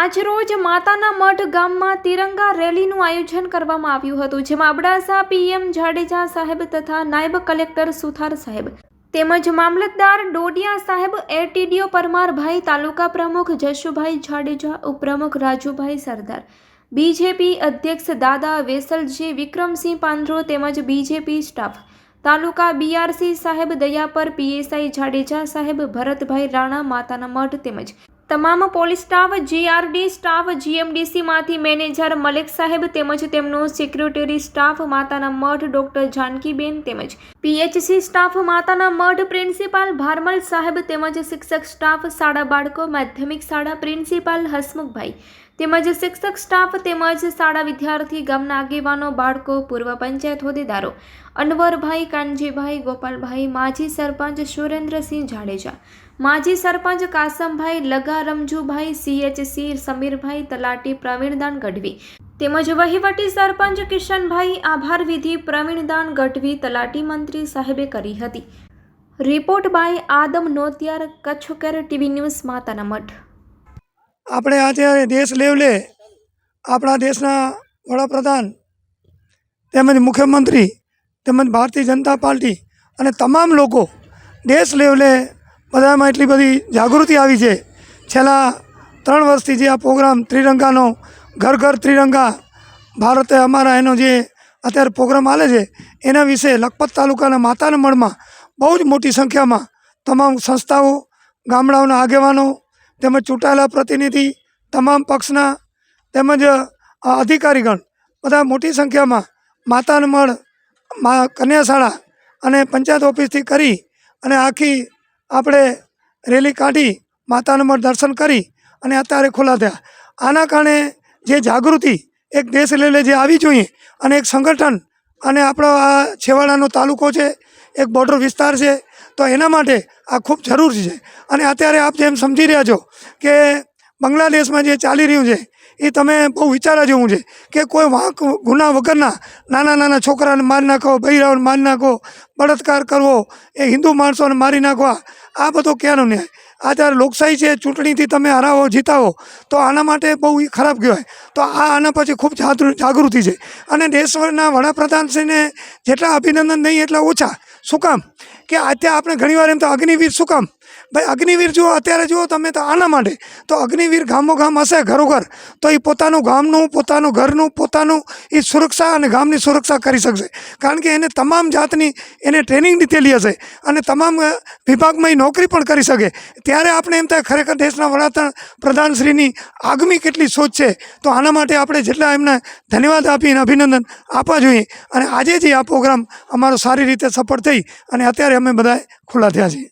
માતાના મઠ ગામમાં તિરંગા રેલીનું આયોજન કરવામાં આવ્યું હતું, જેમાં અબડાસા પીએમ જાડેજા સાહેબ તથા નાયબ કલેક્ટર સુથાર સાહેબ તેમજ મામલતદાર ડોડિયા સાહેબ એટીડીઓ પરમારભાઈ, તાલુકા પ્રમુખ જશુભાઈ જાડેજા, ઉપપ્રમુખ રાજુભાઈ સરદાર, બીજેપી અધ્યક્ષ દાદા વેસલજી, વિક્રમસિંહ પાંદરો તેમજ બીજેપી સ્ટાફ, તાલુકા બીઆરસી સાહેબ દયાપર પીએસઆઈ જાડેજા સાહેબ, ભરતભાઈ રાણા માતાના મઠ તેમજ તમામ પોલીસ સ્ટાફ, જીઆરડી સ્ટાફ, જીએમડીસીમાંથી મેનેજર મલેક સાહેબ તેમજ તેમનો સેક્રેટરી સ્ટાફ માતાના મઠ ડોક્ટર જાનકીબેન તેમજ પીએચસી સ્ટાફ માતાના મઠ પ્રિન્સિપાલ ભારમલ સાહેબ તેમજ શિક્ષક સ્ટાફ શાળા બાળકો, માધ્યમિક શાળા પ્રિન્સિપાલ હસમુખભાઈ તેમજ શિક્ષક સ્ટાફ તેમજ શાળા વિદ્યાર્થી, ગામના આગેવાનો, બાળકો, પૂર્વ પંચાયત હોદ્દેદારો, અનવરભાઈ કાનજીભાઈ, ગોપાલભાઈ, માજી સરપંચ સુરેન્દ્રસિંહ જાડેજા, માજી સરપંચ કાસમભાઈ લગા રમજુભાઈ, સીએચસી સમીરભાઈ તલાટી, પ્રવીણદાન ગઢવી, તેમજ વહીવટી સરપંચ કિશનભાઈ આભાર વિધિ પ્રવીણદાન ગઢવી તલાટી મંત્રી સાહેબે કરી હતી. Report by Adam Notiyar Kutch care TV news, માતાના મઠ આપણે અત્યારે દેશ લેવલે આપણા દેશના વડાપ્રધાન તેમજ મુખ્યમંત્રી તેમજ ભારતીય જનતા પાર્ટી અને તમામ લોકો દેશ લેવલે બધામાં એટલી બધી જાગૃતિ આવી છે. છેલ્લા ત્રણ વર્ષથી જે આ પ્રોગ્રામ ત્રિરંગાનો, ઘર ઘર ત્રિરંગા, ભારતે અમારા એનો જે અત્યારે પ્રોગ્રામ આવે છે, એના વિશે લખપત તાલુકાના માતાના મળમાં બહુ જ મોટી સંખ્યામાં તમામ સંસ્થાઓ, ગામડાઓના આગેવાનો તેમજ ચૂંટાયેલા પ્રતિનિધિ, તમામ પક્ષના તેમજ અધિકારીગણ, બધા મોટી સંખ્યામાં માતાના મળ મા, કન્યાશાળા અને પંચાયત ઓફિસથી કરી અને આખી આપણે રેલી કાઢી, માતાના મઢ દર્શન કરી અને અત્યારે ખુલ્લા થયા. આના કારણે જે જાગૃતિ એક દેશ લેવલે જે આવી જોઈએ અને એક સંગઠન અને આપણો આ છેવાડાનો તાલુકો છે, એક બોર્ડર વિસ્તાર છે તો એના માટે આ ખૂબ જરૂરી છે. અને અત્યારે આપ જેમ સમજી રહ્યા છો કે બાંગ્લાદેશમાં જે ચાલી રહ્યું છે, એ તમે બહુ વિચારવા જેવું છે કે કોઈ વાંક ગુના વગરના નાના નાના છોકરાને મારી નાખો, બૈરાઓને મારી નાખો, બળાત્કાર કરવો, એ હિન્દુ માણસોને મારી નાખવા, આ બધો ક્યાંનો ન્યાય? અત્યારે લોકશાહી છે, ચૂંટણીથી તમે હરાવો, જીતાવો, તો આના માટે બહુ એ ખરાબ કહેવાય. તો આ આના પછી ખૂબ જાગૃ- જાગૃતિ છે. અને દેશના વડાપ્રધાનશ્રીને જેટલા અભિનંદન નહીં, એટલા ઓછા. શું કામ? કે અત્યારે આપણે ઘણીવાર એમ તો અગ્નિવીર શું કામ? ભાઈ, અગ્નિવીર જુઓ, અત્યારે જુઓ તમે તો આના માટે તો અગ્નિવીર ગામો ગામ હશે ઘરોઘર. તો એ પોતાનું ગામનું, પોતાનું ઘરનું, પોતાનું એ સુરક્ષા અને ગામની સુરક્ષા કરી શકશે. કારણ કે એને તમામ જાતની એને ટ્રેનિંગ લીધેલી હશે અને તમામ વિભાગમાં એ નોકરી પણ કરી શકે. ત્યારે આપણે એમ થાય ખરેખર દેશના વડાપ્રધાન પ્રધાનશ્રીની આગમી કેટલી સોચ છે, તો આના માટે આપણે જેટલા એમને ધન્યવાદ આપીને અભિનંદન આપવા જોઈએ. અને આજે જે આ પ્રોગ્રામ અમારો સારી રીતે સફળ થઈ અને અત્યારે અમે બધા ખુલ્લા થયા છીએ.